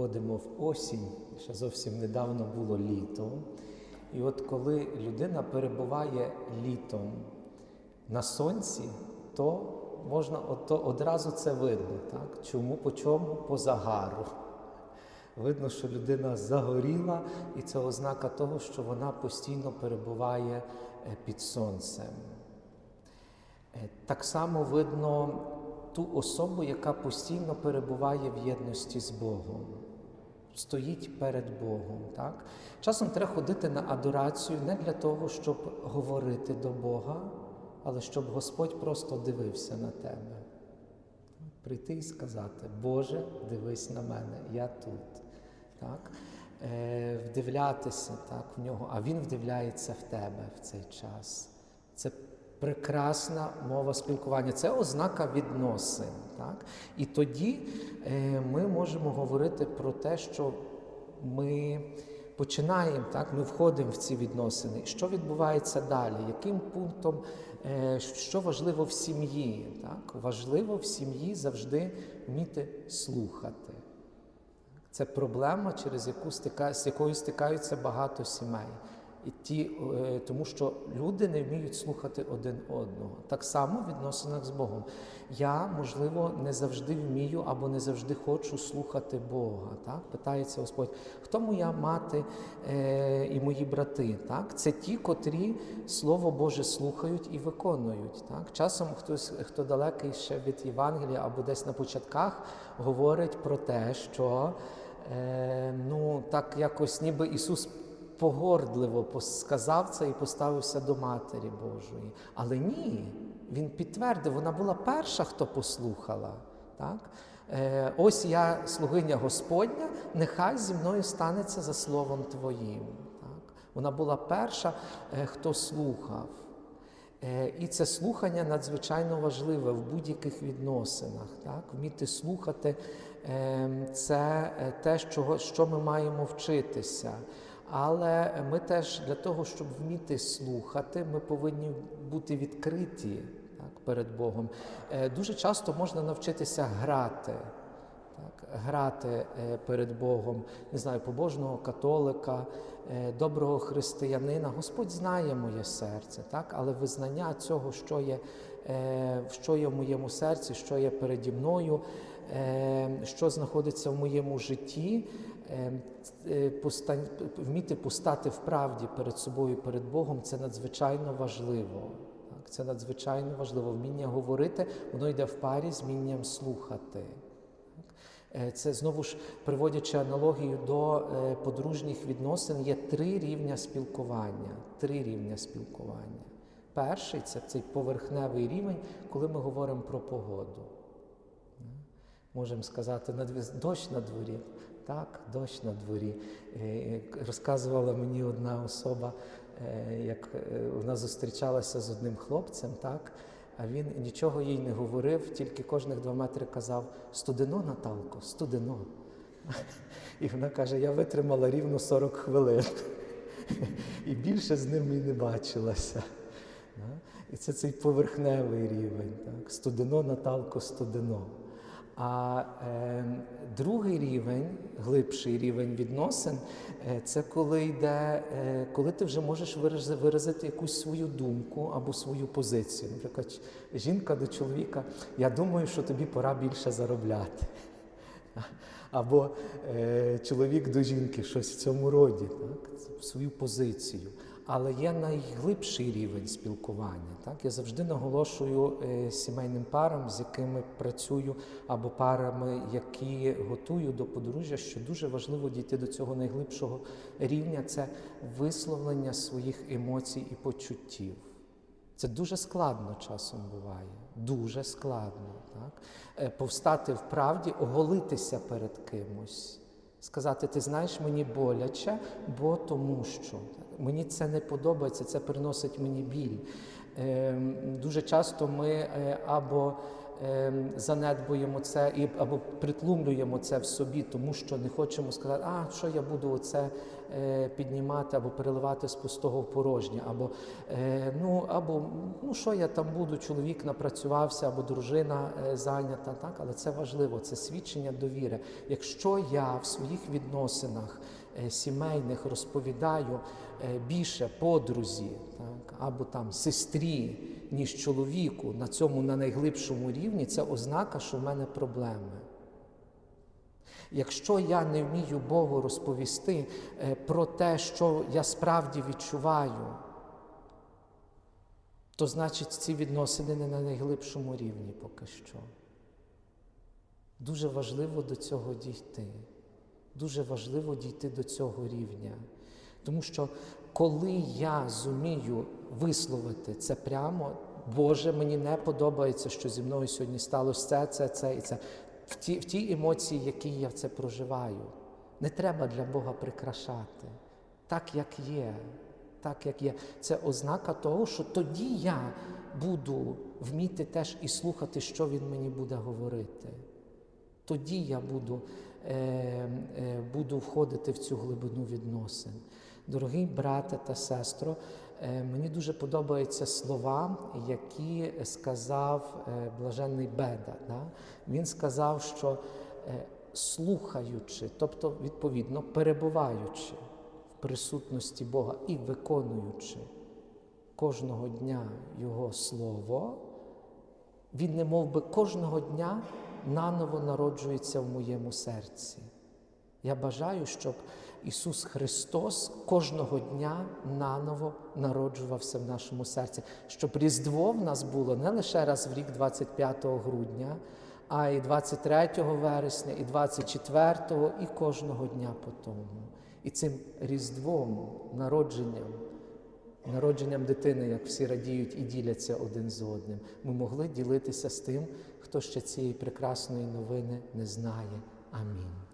входимо в осінь, ще зовсім недавно було літо. І от коли людина перебуває літом на сонці, то можна то одразу це видно. Так? Чому по чому? По загару. Видно, що людина загоріла, і це ознака того, що вона постійно перебуває е, під сонцем. Е, Так само видно ту особу, яка постійно перебуває в єдності з Богом, стоїть перед Богом. Так? Часом треба ходити на адорацію не для того, щоб говорити до Бога, але щоб Господь просто дивився на тебе. Прийти і сказати, Боже, дивись на мене, я тут. Так? Е, вдивлятися так, в нього, а Він вдивляється в тебе в цей час. Це прекрасна мова спілкування, це ознака відносин. Так? І тоді е, ми можемо говорити про те, що ми починаємо, так, ми входимо в ці відносини. Що відбувається далі? Яким пунктом, е, що важливо в сім'ї? Так? Важливо в сім'ї завжди вміти слухати. Це проблема, через яку стика, з якою стикаються багато сімей. Ті, е, тому що люди не вміють слухати один одного. Так само в відносинах з Богом. Я, можливо, не завжди вмію або не завжди хочу слухати Бога. Так? Питається Господь, хто моя мати е, і мої брати? Так? Це ті, котрі Слово Боже слухають і виконують. Так? Часом хтось, хто далекий ще від Євангелія або десь на початках, говорить про те, що е, ну, так якось ніби Ісус погордливо сказав це і поставився до Матері Божої. Але ні, він підтвердив, вона була перша, хто послухала. Так? Е, ось я, слугиня Господня, нехай зі мною станеться за словом Твоїм. Так? Вона була перша, е, хто слухав. Е, І це слухання надзвичайно важливе в будь-яких відносинах. Так? Вміти слухати е, це те, що, що ми маємо вчитися. Але ми теж для того, щоб вміти слухати, ми повинні бути відкриті так, перед Богом. Е, Дуже часто можна навчитися грати. Так, грати е, перед Богом, не знаю, побожного католика, е, доброго християнина. Господь знає моє серце, так? але визнання цього, що є, що є в моєму серці, що є переді мною, що знаходиться в моєму житті, вміти постати в правді перед собою, перед Богом це надзвичайно важливо. Це надзвичайно важливо. Вміння говорити, воно йде в парі з вмінням слухати. Е, Це знову ж приводячи аналогію до е, подружніх відносин, є три рівня спілкування. Три рівня спілкування. Перший це цей поверхневий рівень, коли ми говоримо про погоду. Можемо сказати, дощ на дворі. Так, дощ на дворі. Е, Розказувала мені одна особа, е, як е, вона зустрічалася з одним хлопцем, так, а він нічого їй не говорив, тільки кожних два метри казав: студено, Наталко, студено. І вона каже: я витримала рівно 40 хвилин. І більше з ним і не бачилася. І це цей поверхневий рівень. Так? Студено, Наталко, студено. А е, другий рівень, глибший рівень відносин, е, це коли йде, е, коли ти вже можеш вираз- виразити якусь свою думку або свою позицію. Наприклад, жінка до чоловіка, я думаю, що тобі пора більше заробляти. Або е, чоловік до жінки, щось в цьому роді, так? свою позицію. Але є найглибший рівень спілкування. Так? Я завжди наголошую е, сімейним парам, з якими працюю, або парами, які готую до подружжя, що дуже важливо дійти до цього найглибшого рівня це висловлення своїх емоцій і почуттів. Це дуже складно часом буває, дуже складно. Так? Е, Повстати в правді, оголитися перед кимось, сказати, ти знаєш, мені боляче, бо тому що мені це не подобається, це приносить мені біль. Е, Дуже часто ми е, або е, занедбуємо це і або притлумлюємо це в собі, тому що не хочемо сказати, а що я буду оце піднімати або переливати з пустого в порожнє, або е, ну або ну що я там буду, чоловік напрацювався, або дружина е, зайнята. Так, але це важливо, це свідчення довіри. Якщо я в своїх відносинах е, сімейних розповідаю е, більше подрузі, так, або там сестрі, ніж чоловіку на цьому на найглибшому рівні, це ознака, що в мене проблеми. Якщо я не вмію Богу розповісти е, про те, що я справді відчуваю, то значить ці відносини не на найглибшому рівні поки що. Дуже важливо до цього дійти. Дуже важливо дійти до цього рівня. Тому що коли я зумію висловити це прямо, Боже, мені не подобається, що зі мною сьогодні сталося це, це, це і це. В ті, в ті емоції, які я це проживаю. Не треба для Бога прикрашати. Так, як є. Так, як є. Це ознака того, що тоді я буду вміти теж і слухати, що він мені буде говорити. Тоді я буду, е, е, буду входити в цю глибину відносин. Дорогий брате та сестро, мені дуже подобаються слова, які сказав е, блаженний Беда. Да? Він сказав, що е, слухаючи, тобто, відповідно, перебуваючи в присутності Бога і виконуючи кожного дня Його Слово, він не мов би кожного дня наново народжується в моєму серці. Я бажаю, щоб Ісус Христос кожного дня наново народжувався в нашому серці, щоб Різдво в нас було не лише раз в рік, 25 грудня, а і 23 вересня, і 24, і кожного дня по тому. І цим Різдвом, народженням, народженням дитини, як всі радіють і діляться один з одним, ми могли ділитися з тим, хто ще цієї прекрасної новини не знає. Амінь.